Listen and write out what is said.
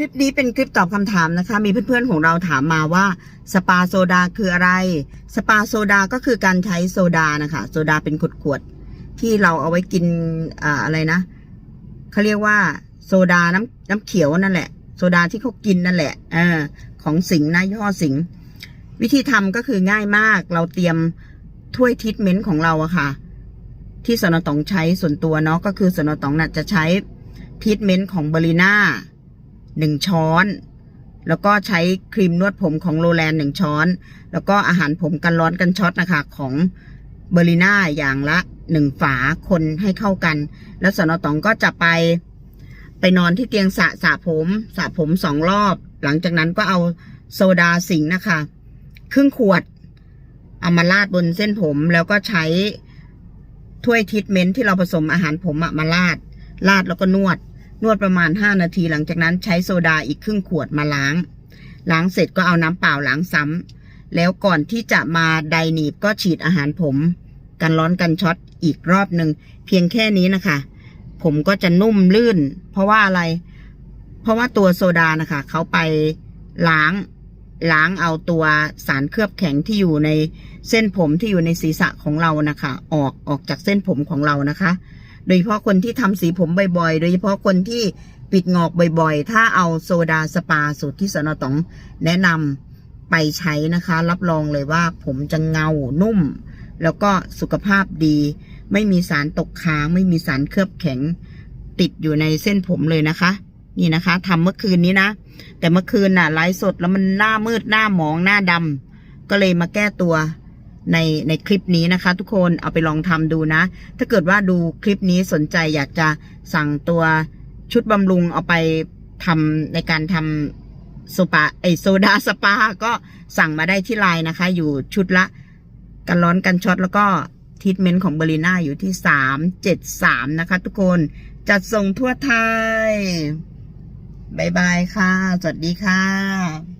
ลิปนี้เป็นคลิปตอบคำถามนะคะ มีเพื่อนๆของเราถามมาว่า สปาโซดาคืออะไร สปาโซดาก็คือการใช้โซดานะคะโซดาเป็นขวดๆที่เราเอาไว้กินอ่าอะไรนะเขาเรียกว่า โซดาน้ำน้ำเขียวนั่นแหละ โซดาที่เขากินนั่นแหละเออของสิงห์นะยี่ห้อสิงวิธีทำก็คือง่ายมาก เราเตรียมถ้วยทิทเมนต์ของเราอะค่ะ ที่สนตองใช้ส่วนตัวเนาะก็คือสนตองน่ะจะใช้ทิทเมนต์ของเบอริน่า หนึ่งช้อน แล้วก็ใช้ครีมนวดผมของโรแลนหนึ่งช้อน แล้วก็อาหารผมกันร้อนกันช็อตนะคะ ของเบอร์ลิน่าอย่างละหนึ่งฝาคนให้เข้ากัน แล้วสนอตองก็จะไปไปนอนที่เตียงสระสระผมสระผมสองรอบ หลังจากนั้นก็เอาโซดาสิงนะคะ ครึ่งขวดเอามาราดบนเส้นผมแล้วก็ใช้ถ้วยทรีทเมนที่เราผสมอาหารผมมาราดราดแล้วก็นวด นวดประมาณ 5 นาที หลังจากนั้นใช้โซดาอีกครึ่งขวดมาล้าง ล้างเสร็จก็เอาน้ำเปล่าล้างซ้ำแล้วก่อนที่จะมาไดหนีบก็ฉีดอาหารผม กันร้อนกันช็อตอีกรอบหนึ่งเพียงแค่นี้นะคะ ผมก็จะนุ่มลื่น เพราะว่าอะไร เพราะว่าตัวโซดานะคะเขาไปล้างล้างเอาตัวสารเคลือบแข็งที่อยู่ในเส้นผมที่อยู่ในศีรษะของเรานะคะ ออกออกจากเส้นผมของเรานะคะ โดยเฉพาะคนที่ทำสีผมบ่อยๆ โดยเฉพาะคนที่ปิดงอกบ่อยๆ ถ้าเอาโซดาสปาสูตรที่สนตองแนะนำไปใช้นะคะ รับรองเลยว่าผมจะเงานุ่ม แล้วก็สุขภาพดี ไม่มีสารตกค้าง ไม่มีสารเคลือบแข็ง ติดอยู่ในเส้นผมเลยนะคะ นี่นะคะทำเมื่อคืนนี้นะ แต่เมื่อคืนน่ะไลฟ์สดแล้วมันหน้ามืดหน้าหมองหน้าดำก็เลยมาแก้ตัว ในในคลิปนี้นะคะ ทุกคนเอาไปลองทำดูนะ ถ้าเกิดว่าดูคลิปนี้สนใจอยากจะสั่งตัวชุดบำรุงเอาไปทำในการทำโซปาไอโซดาสปา ก็สั่งมาได้ที่ไลน์นะคะ อยู่ชุดละกันร้อนกันช็อตแล้วก็ทีทเมนต์ของเบอรีน่าอยู่ที่สามเจ็ดสามนะคะ ทุกคนจัดส่งทั่วไทยบายบายค่ะ สวัสดีค่ะ